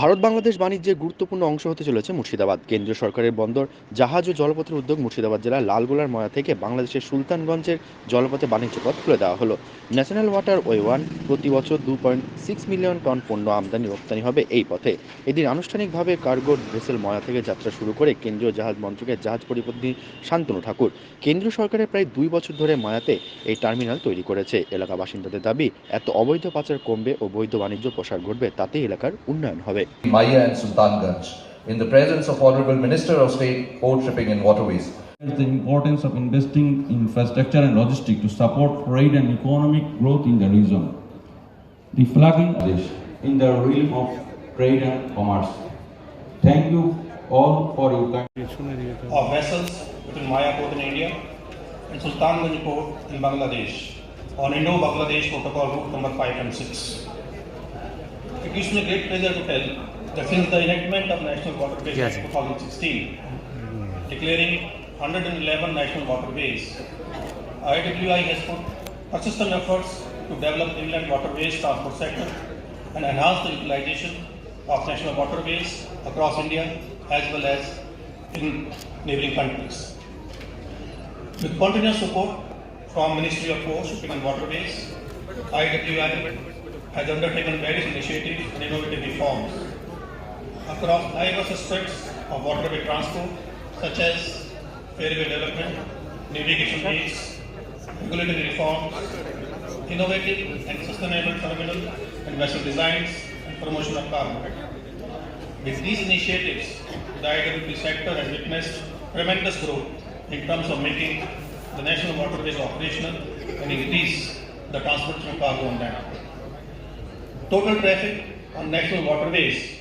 ভারত বাংলাদেশ বাণিজ্যের গুরুত্বপূর্ণ অংশ হতে চলেছে মুর্শিদাবাদ। কেন্দ্রীয় সরকারের বন্দর, জাহাজ ও জলপথের উদ্যোগ মুর্শিদাবাদ জেলার লালগোলার ময়া থেকে বাংলাদেশের সুলতানগঞ্জের জলপথে বাণিজ্য পথ খুলে দেওয়া হলো। ন্যাশনাল ওয়াটার ওয়ে ওয়ান প্রতি বছর দু পয়েন্ট সিক্স মিলিয়ন টন পণ্য আমদানি রপ্তানি হবে এই পথে। এদিন আনুষ্ঠানিকভাবে কার্গো ভেসেল ময়া থেকে যাত্রা শুরু করে কেন্দ্রীয় জাহাজ মন্ত্রকের জাহাজ পরিপত্নী শান্তনু ঠাকুর। কেন্দ্রীয় সরকারের প্রায় দুই বছর ধরে মায়াতে এই টার্মিনাল তৈরি করেছে। এলাকা বাসিন্দাদের দাবি, এত অবৈধ পাচার কমবে ও বৈধ বাণিজ্য প্রসার ঘটবে, তাতেই এলাকার উন্নয়ন হবে। Maya and Sultanganj in the presence of Honorable Minister of State, Port Shipping and Waterways. the importance of investing in infrastructure and logistics to support trade and economic growth in the region, reflecting this in the realm of trade and commerce. Thank you all for your kind. of vessels between Maya Port in India and Sultanganj Port in Bangladesh on Indo-Bangladesh Protocol Route number 5 and 6. It gives me great pleasure to tell that since the enactment of National Waterways Act 2016, declaring 111 national waterways, IWI has put persistent efforts to develop inland waterways transport sector and enhance the utilization of national waterways across India as well as in neighboring countries. With continuous support from Ministry of Shipping and Waterways, IWI has undertaken various initiatives and innovative reforms across diverse aspects of waterway transport such as fairway development, navigation needs, regulatory reforms, innovative and sustainable terminal and vessel designs, and promotion of cargo. With these initiatives, the IWP sector has witnessed tremendous growth in terms of making the national waterways operational and increase the transportation of cargo on land. Total traffic on national waterways